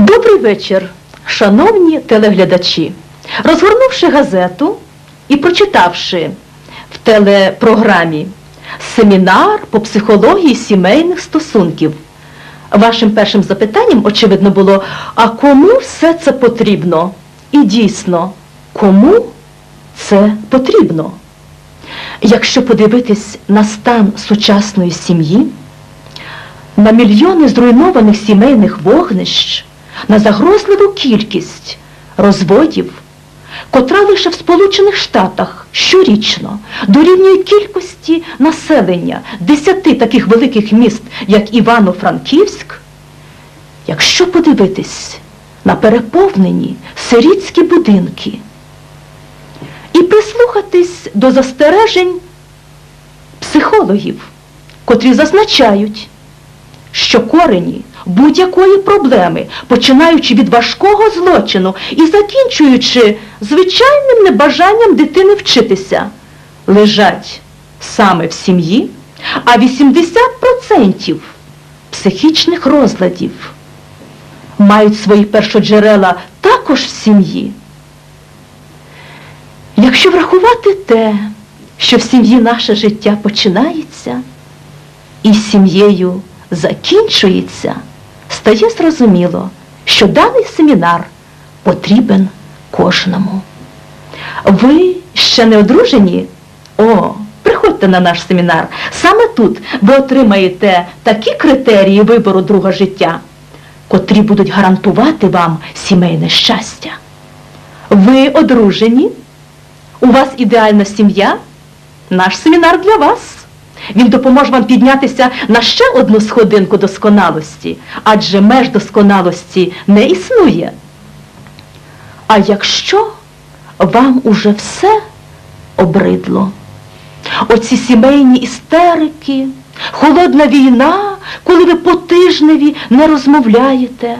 Добрий вечір, шановні телеглядачі. Розгорнувши газету і прочитавши в телепрограмі семінар по психології сімейних стосунків, вашим першим запитанням, очевидно, було, а кому все це потрібно? І дійсно, кому це потрібно? Якщо подивитись на стан сучасної сім'ї, на мільйони зруйнованих сімейних вогнищ, на загрозливу кількість розводів, котра лише в Сполучених Штатах щорічно дорівнює кількості населення десяти таких великих міст, як Івано-Франківськ, якщо подивитись на переповнені сирітські будинки і прислухатись до застережень психологів, котрі зазначають, що корені будь-якої проблеми, починаючи від важкого злочину і закінчуючи звичайним небажанням дитини вчитися, лежать саме в сім'ї, а 80% психічних розладів мають свої першоджерела також в сім'ї. Якщо врахувати те, що в сім'ї наше життя починається і з сім'єю закінчується, стає зрозуміло, що даний семінар потрібен кожному. Ви ще не одружені? О, приходьте на наш семінар. Саме тут ви отримаєте такі критерії вибору друга життя, котрі будуть гарантувати вам сімейне щастя. Ви одружені? У вас ідеальна сім'я? Наш семінар для вас. Він допоможе вам піднятися на ще одну сходинку досконалості, адже меж досконалості не існує. А якщо вам уже все обридло, оці сімейні істерики, холодна війна, коли ви по тижневі не розмовляєте,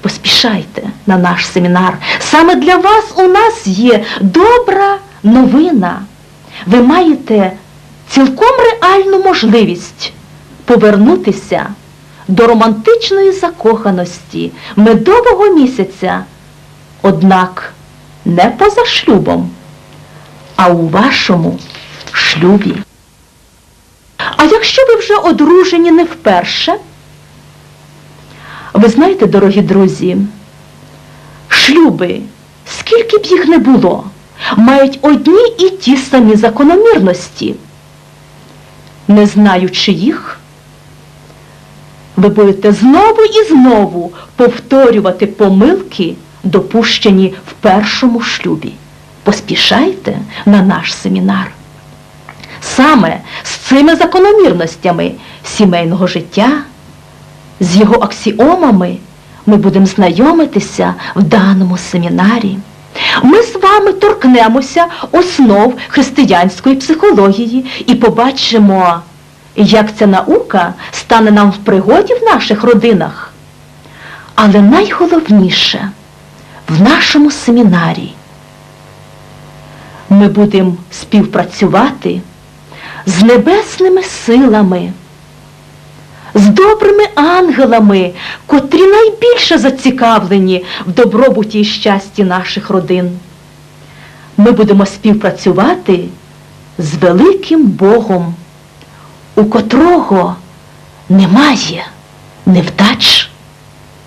поспішайте на наш семінар. Саме для вас у нас є добра новина. Ви маєте цілком реальну можливість повернутися до романтичної закоханості медового місяця, однак не поза шлюбом, а у вашому шлюбі. А якщо ви вже одружені не вперше, ви знаєте, дорогі друзі, шлюби, скільки б їх не було, мають одні і ті самі закономірності. Не знаючи їх, ви будете знову і знову повторювати помилки, допущені в першому шлюбі. Поспішайте на наш семінар. Саме з цими закономірностями сімейного життя, з його аксіомами ми будемо знайомитися в даному семінарі. Ми з вами торкнемося основ християнської психології і побачимо, як ця наука стане нам в пригоді в наших родинах. Але найголовніше в нашому семінарі ми будемо співпрацювати з небесними силами, з добрими ангелами, котрі найбільше зацікавлені в добробуті і щасті наших родин. Ми будемо співпрацювати з великим Богом, у котрого немає невдач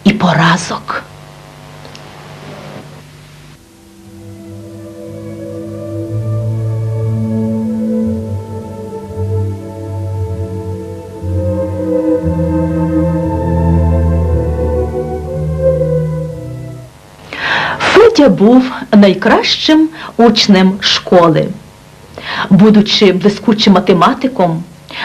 і поразок. Був найкращим учнем школи. Будучи блискучим математиком,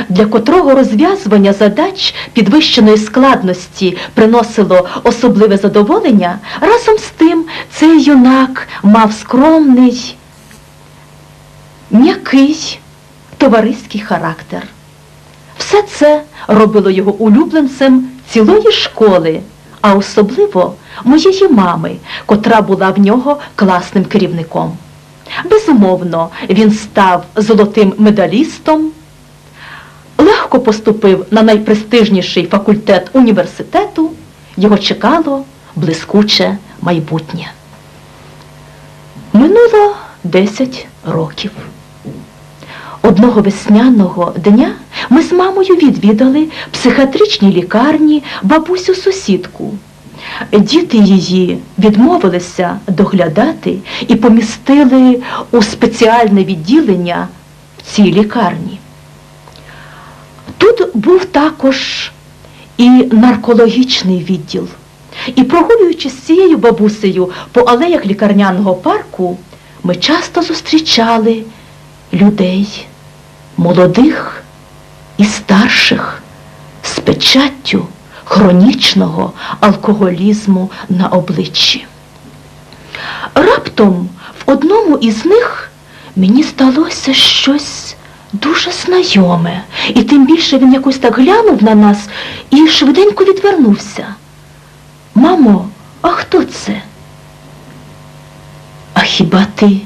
для котрого розв'язування задач підвищеної складності приносило особливе задоволення, разом з тим цей юнак мав скромний, м'який, товариський характер. Все це робило його улюбленцем цілої школи, а особливо моєї мами, котра була в нього класним керівником. Безумовно, він став золотим медалістом, легко поступив на найпрестижніший факультет університету його чекало блискуче майбутнє. Минуло 10 років. Одного весняного дня ми з мамою відвідали в психіатричній лікарні бабусю сусідку. Діти її відмовилися доглядати і помістили у спеціальне відділення в цій лікарні. Тут був також і наркологічний відділ. І прогулюючись з цією бабусею по алеях лікарняного парку, ми часто зустрічали людей, молодих і старших, з печаттю хронічного алкоголізму на обличчі. Раптом в одному із них мені здалося щось дуже знайоме, і тим більше він якось так глянув на нас і швиденько відвернувся. Мамо, а хто це? А хіба ти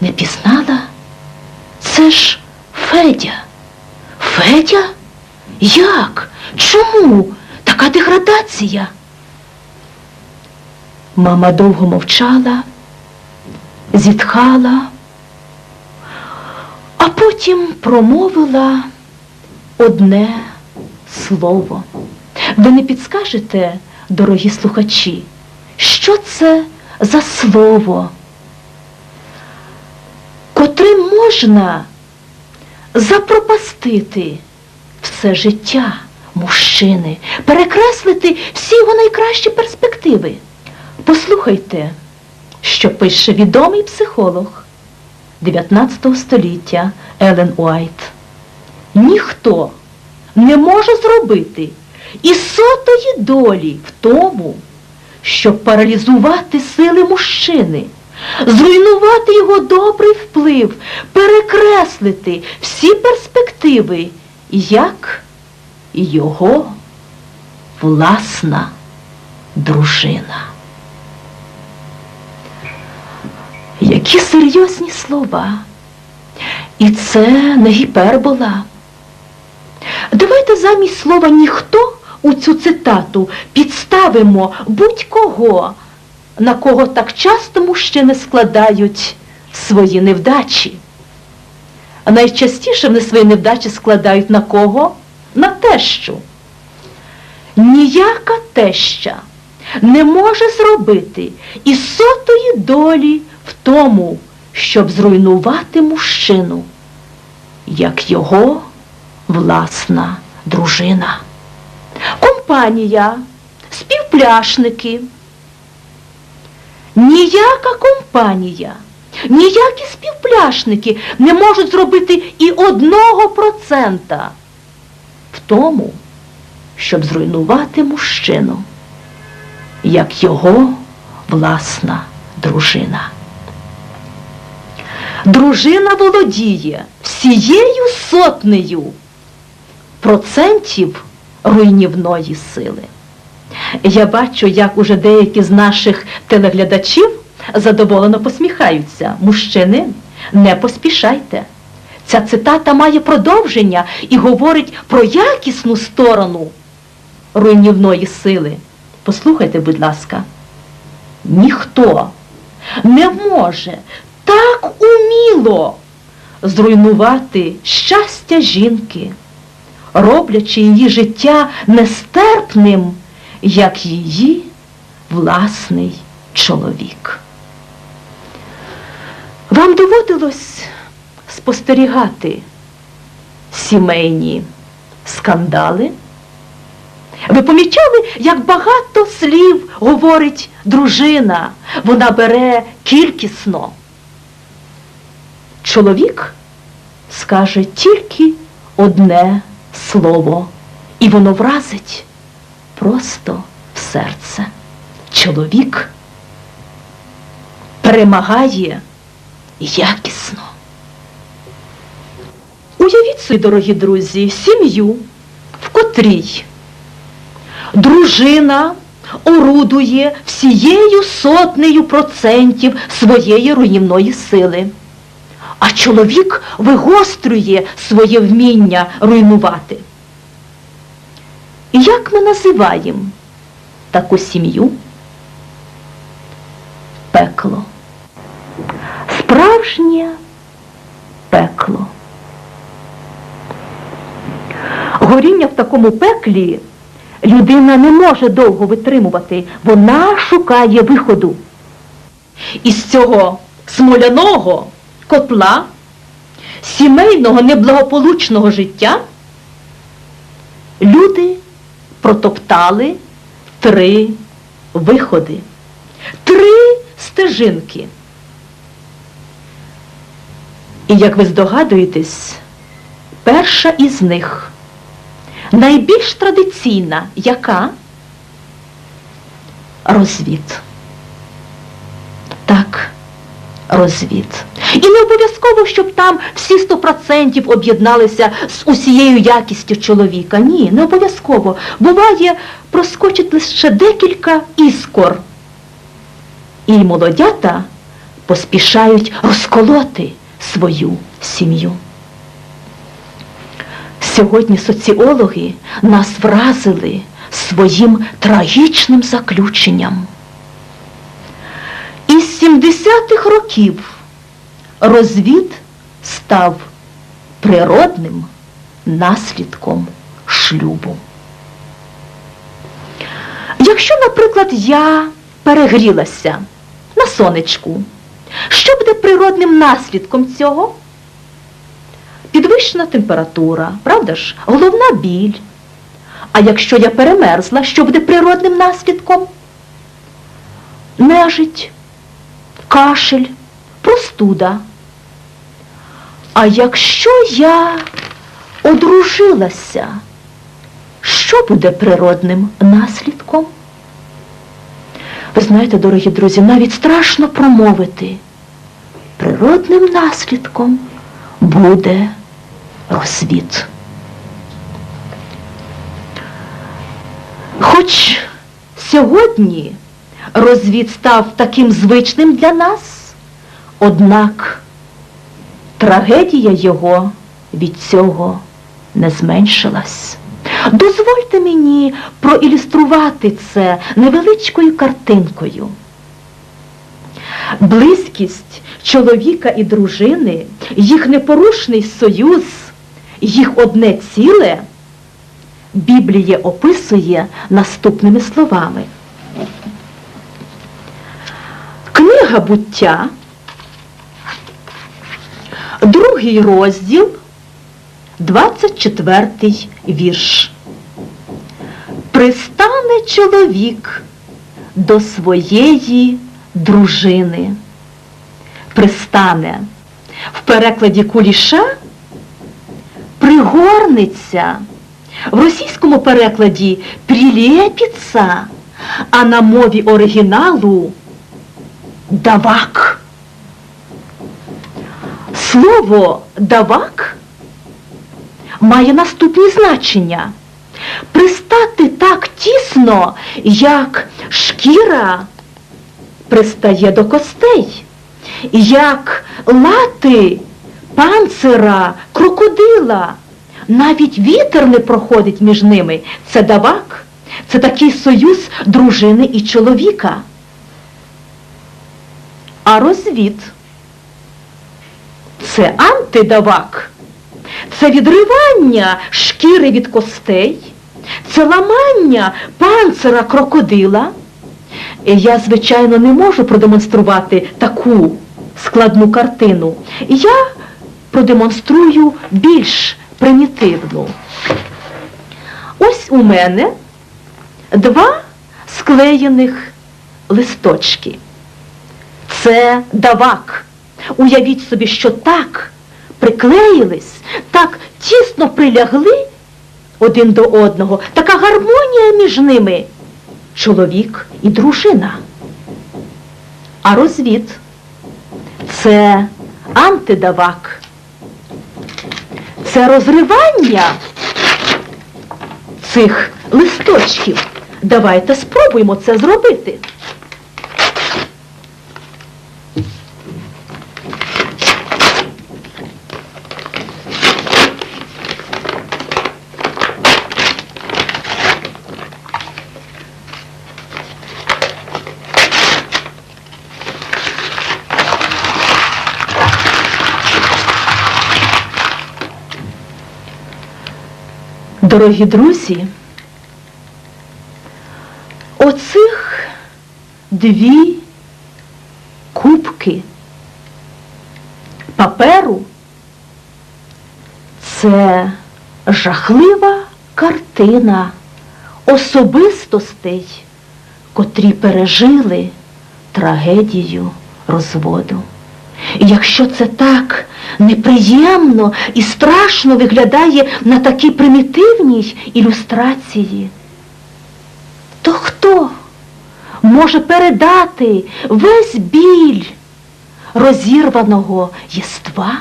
не пізнала? Це ж Федя. Федя? Як? Чому? Така деградація? Мама довго мовчала, зітхала, а потім промовила одне слово. Ви не підскажете, дорогі слухачі, що це за слово, котрим можна запропастити все життя мужчини, перекреслити всі його найкращі перспективи. Послухайте, що пише відомий психолог 19 століття Елен Уайт. Ніхто не може зробити і сотої долі в тому, щоб паралізувати сили мужчини, зруйнувати його добрий вплив, перекреслити всі перспективи, як його власна дружина. Які серйозні слова. І це не гіпербола. Давайте замість слова ніхто у цю цитату підставимо будь-кого, на кого так часто мужчини складають свої невдачі. А найчастіше вони свої невдачі складають на кого? На тещу. Ніяка теща не може зробити і сотої долі в тому, щоб зруйнувати мужчину, як його власна дружина. Компанія, співпляшники. Ніяка компанія, ніякі співпляшники не можуть зробити і одного процента в тому, щоб зруйнувати мужчину, як його власна дружина. Дружина володіє всією сотнею процентів руйнівної сили. Я бачу, як уже деякі з наших телеглядачів задоволено посміхаються. Мужчини, не поспішайте. Ця цитата має продовження і говорить про якісну сторону руйнівної сили. Послухайте, будь ласка, ніхто не може так уміло зруйнувати щастя жінки, роблячи її життя нестерпним, як її власний чоловік. Вам доводилось спостерігати сімейні скандали? Ви помічали, як багато слів говорить дружина, вона бере кількісно. Чоловік скаже тільки одне слово, і воно вразить просто в серце. Чоловік перемагає якісно. Уявіть собі, дорогі друзі, сім'ю, в котрій дружина орудує всією сотнею процентів своєї руйнівної сили, а чоловік вигострює своє вміння руйнувати. Як ми називаємо таку сім'ю? Пекло. Справжнє пекло. Горіння в такому пеклі людина не може довго витримувати, вона шукає виходу. Із цього смоляного котла, сімейного неблагополучного життя люди протоптали три виходи, три стежинки. І як ви здогадуєтесь, перша із них найбільш традиційна, яка розвід. Так, розвід. І не обов'язково, щоб там всі сто процентів об'єдналися з усією якістю чоловіка. Ні, не обов'язково. Буває, проскочить лише декілька іскор. І молодята поспішають розколоти свою сім'ю. Сьогодні соціологи нас вразили своїм трагічним заключенням. Із 70-х років розвід став природним наслідком шлюбу. Якщо, наприклад, я перегрілася на сонечку, що буде природним наслідком цього? Підвищена температура, правда ж? Головна біль. А якщо я перемерзла, що буде природним наслідком? Нежить, кашель, простуда. А якщо я одружилася, що буде природним наслідком? Ви знаєте, дорогі друзі, навіть страшно промовити. Природним наслідком буде розвід. Хоч сьогодні розвід став таким звичним для нас, однак трагедія його від цього не зменшилась. Дозвольте мені проілюструвати це невеличкою картинкою. Близькість чоловіка і дружини, їх непорушний союз, їх одне ціле, Біблія описує наступними словами. Книга буття, другий розділ, 24 вірш. Пристане чоловік до своєї дружини. Пристане. В перекладі куліша пригорниться. В російському перекладі прилепиться, а на мові оригіналу давак. Слово давак має наступні значення. Пристати так тісно, як шкіра пристає до костей, як лати панцира, крокодила. Навіть вітер не проходить між ними. Це давак, це такий союз дружини і чоловіка. А розвід це антидавак, це відривання шкіри від костей, це ламання панцира крокодила. Я, звичайно, не можу продемонструвати таку складну картину. Я продемонструю більш примітивну. Ось у мене два склеєних листочки. Це давак. Уявіть собі, що так приклеїлись, так тісно прилягли один до одного, така гармонія між ними. Чоловік і дружина. А розвід це антидавак. Це розривання цих листочків. Давайте спробуємо це зробити. Дорогі друзі, оцих дві кубки паперу це жахлива картина особистостей, котрі пережили трагедію розводу. І якщо це так неприємно і страшно виглядає на такій примітивній ілюстрації, то хто може передати весь біль розірваного єства,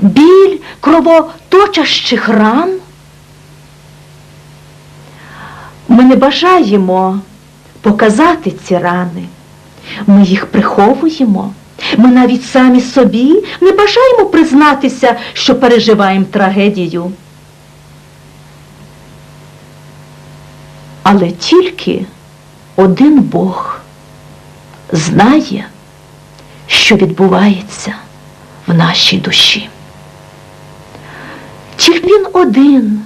біль кровоточащих ран? Ми не бажаємо показати ці рани, ми їх приховуємо. Ми навіть самі собі не бажаємо признатися, що переживаємо трагедію. Але тільки один Бог знає, що відбувається в нашій душі. Тільки він один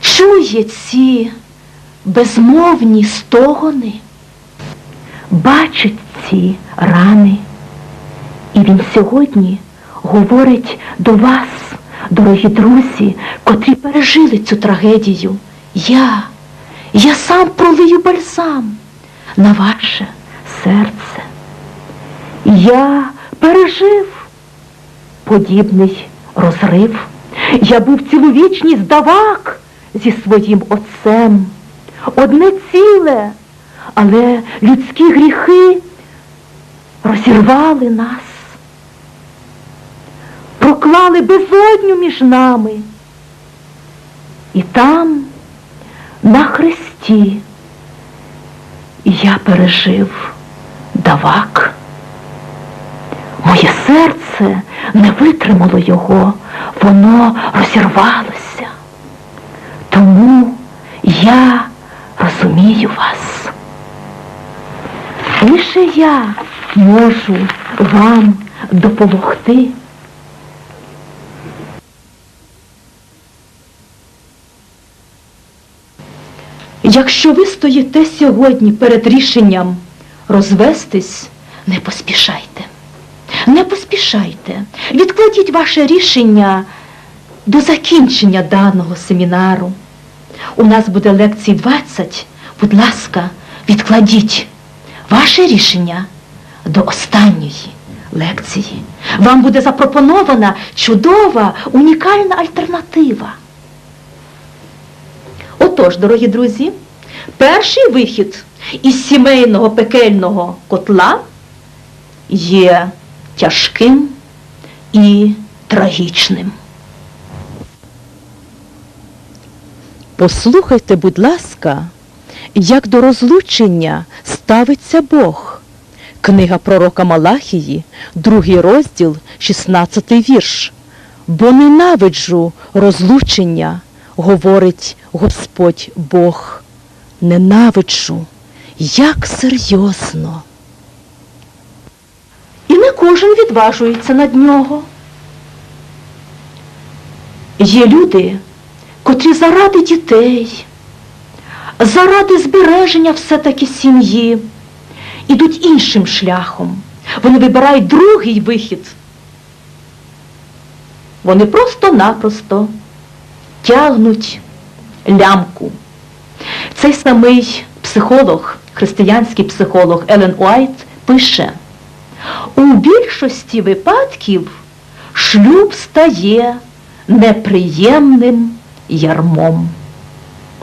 чує ці безмовні стогони, бачить ці рани. І він сьогодні говорить до вас, дорогі друзі, котрі пережили цю трагедію. Я, я сам пролию бальзам на ваше серце. Я пережив подібний розрив. Я був цілу вічність давак зі своїм отцем. Одне ціле, але людські гріхи розірвали нас, проклали безодню між нами. І там, на хресті, я пережив давак. Моє серце не витримало його, воно розірвалося. Тому я розумію вас. Лише я можу вам допомогти. Якщо ви стоїте сьогодні перед рішенням розвестись, не поспішайте. Не поспішайте. Відкладіть ваше рішення до закінчення даного семінару. У нас буде лекцій 20. Будь ласка, відкладіть ваше рішення до останньої лекції. Вам буде запропонована чудова, унікальна альтернатива. Отож, дорогі друзі, перший вихід із сімейного пекельного котла є тяжким і трагічним. Послухайте, будь ласка, як до розлучення ставиться Бог. Книга пророка Малахії, другий розділ, 16 вірш. Бо ненавиджу розлучення, говорить Господь Бог. Ненавиджу, як серйозно. І не кожен відважується над нього. Є люди, котрі заради дітей, заради збереження все-таки сім'ї, ідуть іншим шляхом. Вони вибирають другий вихід. Вони просто-напросто тягнуть лямку. Цей самий психолог, християнський психолог Елен Уайт пише, у більшості випадків шлюб стає неприємним ярмом.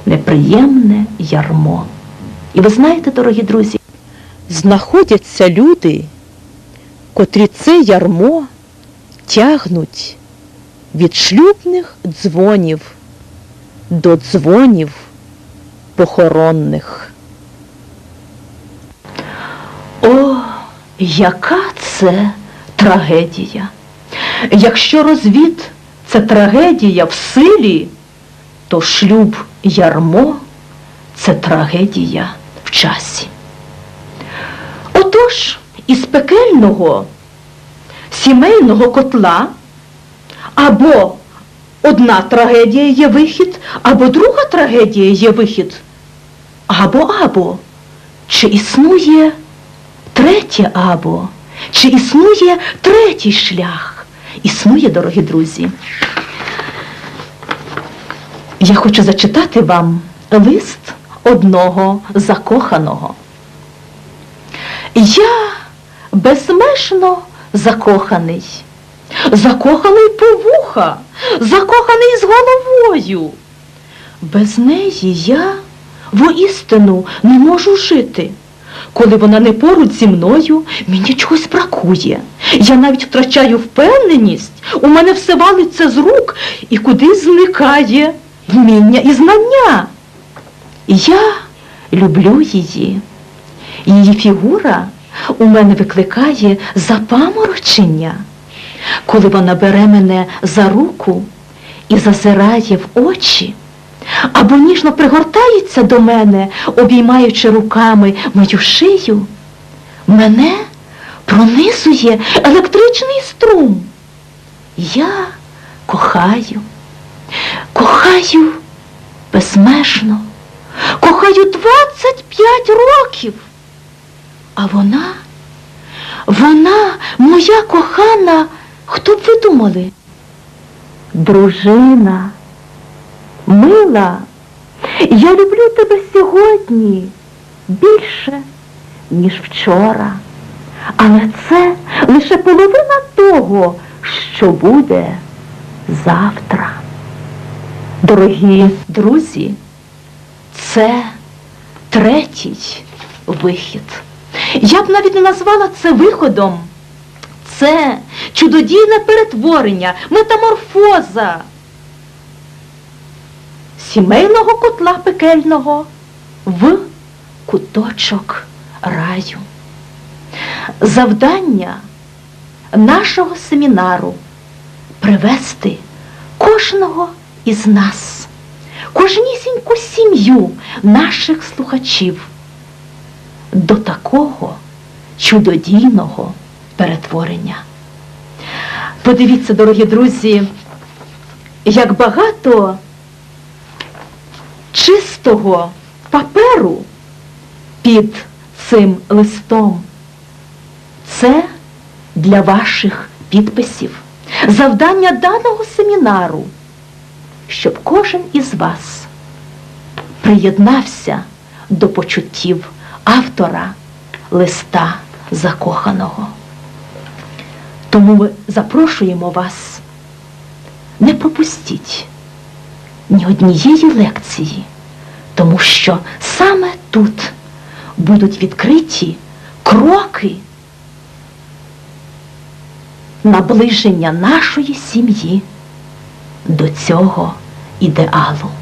Неприємне ярмо. І ви знаєте, дорогі друзі, Знаходяться люди, котрі це ярмо тягнуть від шлюбних дзвонів до дзвонів похоронних. О, яка це трагедія! Якщо розвід це трагедія в силі, то шлюб ярмо це трагедія в часі. Отож, із пекельного сімейного котла або одна трагедія є вихід, або друга трагедія є вихід. Або або. Чи існує третє або? Чи існує третій шлях? Існує, дорогі друзі. Я хочу зачитати вам лист одного закоханого. Я безмежно закоханий, закоханий по вуха, закоханий з головою. Без неї я воістину не можу жити. Коли вона не поруч зі мною, мені чогось бракує. Я навіть втрачаю впевненість, у мене все валиться з рук і кудись зникає вміння і знання. Я люблю її. Її фігура у мене викликає запаморочення, коли вона бере мене за руку і зазирає в очі, або ніжно пригортається до мене, обіймаючи руками мою шию, мене пронизує електричний струм. Я кохаю, кохаю безмежно, кохаю 25 років. А вона, вона, моя кохана, хто б ви думали? Дружина, мила, я люблю тебе сьогодні більше, ніж вчора. Але це лише половина того, що буде завтра. Дорогі друзі, це третій вихід. Я б навіть не назвала це виходом. Це чудодійне перетворення, метаморфоза сімейного котла пекельного в куточок раю. Завдання нашого семінару привести кожного із нас, кожнісіньку сім'ю наших слухачів до такого чудодійного перетворення. Подивіться, дорогі друзі, як багато чистого паперу під цим листом. Це для ваших підписів. Завдання даного семінару, щоб кожен із вас приєднався до почуттів автора листа закоханого. Тому ми запрошуємо вас, не пропустіть ні однієї лекції, тому що саме тут будуть відкриті кроки наближення нашої сім'ї до цього idealul.